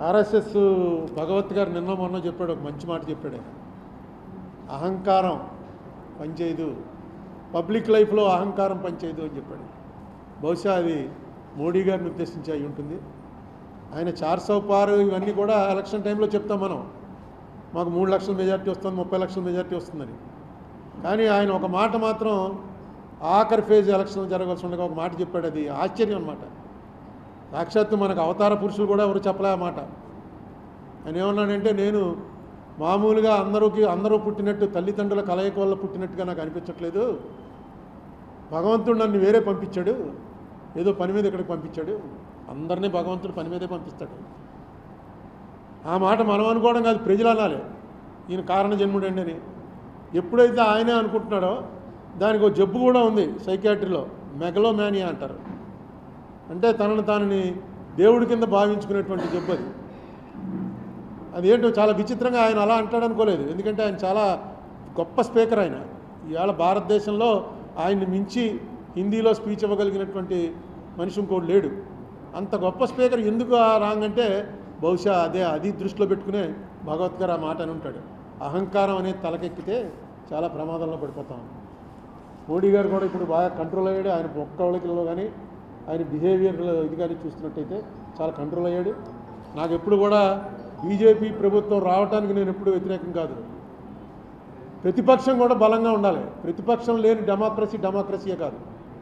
RSS భగవత్ గారు నిన్న మొన్న చెప్పాడు ఒక మంచి మాట చెప్పాడు. అహంకారం పనిచేయదు. పబ్లిక్ లైఫ్లో అహంకారం పనిచేయదు అని చెప్పాడు. బహుశా అది మోడీ గారిని ఉద్దేశించి అయి ఉంటుంది. ఆయన చార్ పారు ఇవన్నీ కూడా ఎలక్షన్ టైంలో చెప్తాం మనం. మాకు మూడు లక్షల మెజార్టీ వస్తుంది ముప్పై లక్షల మెజార్టీ వస్తుందని. కానీ ఆయన ఒక మాట మాత్రం ఆఖరి ఫేజ్ ఎలక్షన్ జరగాల్సి ఉండగా ఒక మాట చెప్పాడు. అది ఆశ్చర్యం అన్నమాట. సాక్షాత్తు మనకు అవతార పురుషులు కూడా ఎవరు చెప్పలే మాట. ఆయన ఏమన్నాడంటే నేను మామూలుగా అందరూకి అందరూ పుట్టినట్టు తల్లిదండ్రుల కలయిక వల్ల పుట్టినట్టుగా నాకు అనిపించట్లేదు. భగవంతుడు నన్ను వేరే పంపించాడు. ఏదో పని మీద ఇక్కడికి పంపించాడు. అందరినీ భగవంతుడు పని మీదే పంపిస్తాడు. ఆ మాట మనం అనుకోవడం కాదు ప్రజలు అనాలి. ఈయన కారణ జన్ముడండి అని. ఎప్పుడైతే ఆయనే అనుకుంటున్నాడో దానికి ఒక జబ్బు కూడా ఉంది సైకాట్రీలో మెగలోమానియా అంటారు. అంటే తనను తానని దేవుడి కింద భావించుకునేటువంటి దెబ్బది. అది ఏంటో చాలా విచిత్రంగా ఆయన అలా అంటాడు అనుకోలేదు. ఎందుకంటే ఆయన చాలా గొప్ప స్పీకర్ ఆయన. ఇవాళ భారతదేశంలో ఆయన్ని మించి హిందీలో స్పీచ్ ఇవ్వగలిగినటువంటి మనిషి ఇంకోటి లేడు. అంత గొప్ప స్పీకర్ ఎందుకు ఆ రాంగ్ అంటే బహుశా అదే అది దృష్టిలో పెట్టుకునే భగవత్ గారు ఆ మాట అని ఉంటాడు. అహంకారం అనేది తలకెక్కితే చాలా ప్రమాదంలో పడిపోతాం. మోడీ గారు కూడా ఇప్పుడు బాగా కంట్రోల్ అయ్యాడు. ఆయన ఒక్క కానీ ఆయన బిహేవియర్ ఇది కానీ చూస్తున్నట్టయితే చాలా కంట్రోల్ అయ్యాడు. నాకు ఎప్పుడు కూడా బీజేపీ ప్రభుత్వం రావడానికి నేను ఎప్పుడు వ్యతిరేకం కాదు. ప్రతిపక్షం కూడా బలంగా ఉండాలి. ప్రతిపక్షం లేని డెమోక్రసీ డెమోక్రసీయే కాదు.